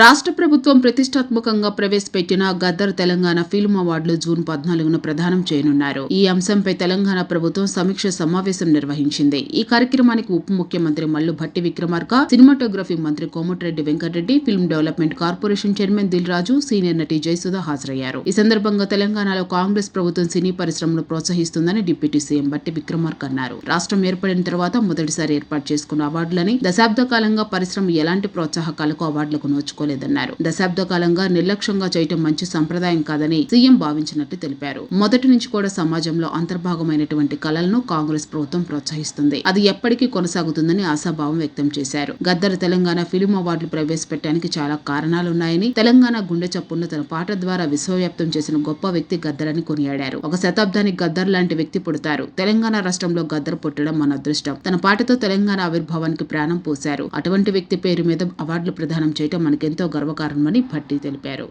రాష్ట్ర ప్రభుత్వం ప్రతిష్టాత్మకంగా ప్రవేశపెట్టిన గద్దర్ తెలంగాణ ఫిల్మ్ అవార్డులు జూన్ పద్నాలుగున ప్రదానం చేయనున్నారు. ఈ అంశంపై తెలంగాణ ప్రభుత్వం సమీక్ష సమావేశం నిర్వహించింది. ఈ కార్యక్రమానికి ఉప ముఖ్యమంత్రి మల్లు భట్టి విక్రమార్క సినిమాటోగ్రఫీ మంత్రి Komatireddy Venkatreddy film development corporation chairman Dil Raju senior నటి జయసుధ హాజరయ్యారు. ఈ సందర్భంగా తెలంగాణలో కాంగ్రెస్ ప్రభుత్వం సినీ పరిశ్రమను ప్రోత్సహిస్తుందని డిప్యూటీ సీఎం భట్టి విక్రమార్క అన్నారు. రాష్ట్రం ఏర్పడిన తర్వాత మొదటిసారి ఏర్పాటు చేసుకున్న అవార్డులని దశాబ్ద కాలంగా పరిశ్రమ ఎలాంటి ప్రోత్సాహకాలకు అవార్డులకు నోచుకోలేదన్నారు దశాబ్ద కాలంగా నిర్లక్ష్యంగా చేయటం మంచి సంప్రదాయం కాదని సీఎం భావించినట్టు తెలిపారు. మొదటి నుంచి కూడా సమాజంలో అంతర్భాగమైనటువంటి కళలను కాంగ్రెస్ ప్రభుత్వం ప్రోత్సహిస్తుంది. అది ఎప్పటికీ కొనసాగుతుందని ఆశాభావం వ్యక్తం చేశారు. గద్దర్ తెలంగాణ ఫిలిం అవార్డులు ప్రవేశపెట్టడానికి చాలా కారణాలున్నాయని తెలంగాణ గుండె చప్పును తన పాట ద్వారా విశ్వవ్యాప్తం చేసిన గొప్ప వ్యక్తి గద్దర్ అని కొనియాడారు. ఒక శతాబ్దానికి గద్దర్ లాంటి వ్యక్తి పుడతారు. తెలంగాణ రాష్ట్రంలో గద్దర్ పుట్టడం మన అదృష్టం. తన పాటతో తెలంగాణ ఆవిర్భావానికి ప్రాణం పోశారు. అటువంటి వ్యక్తి పేరు మీద అవార్డులు ప్రదానం చేయడం ఎంతో గర్వకారణమని భట్టి తెలిపారు.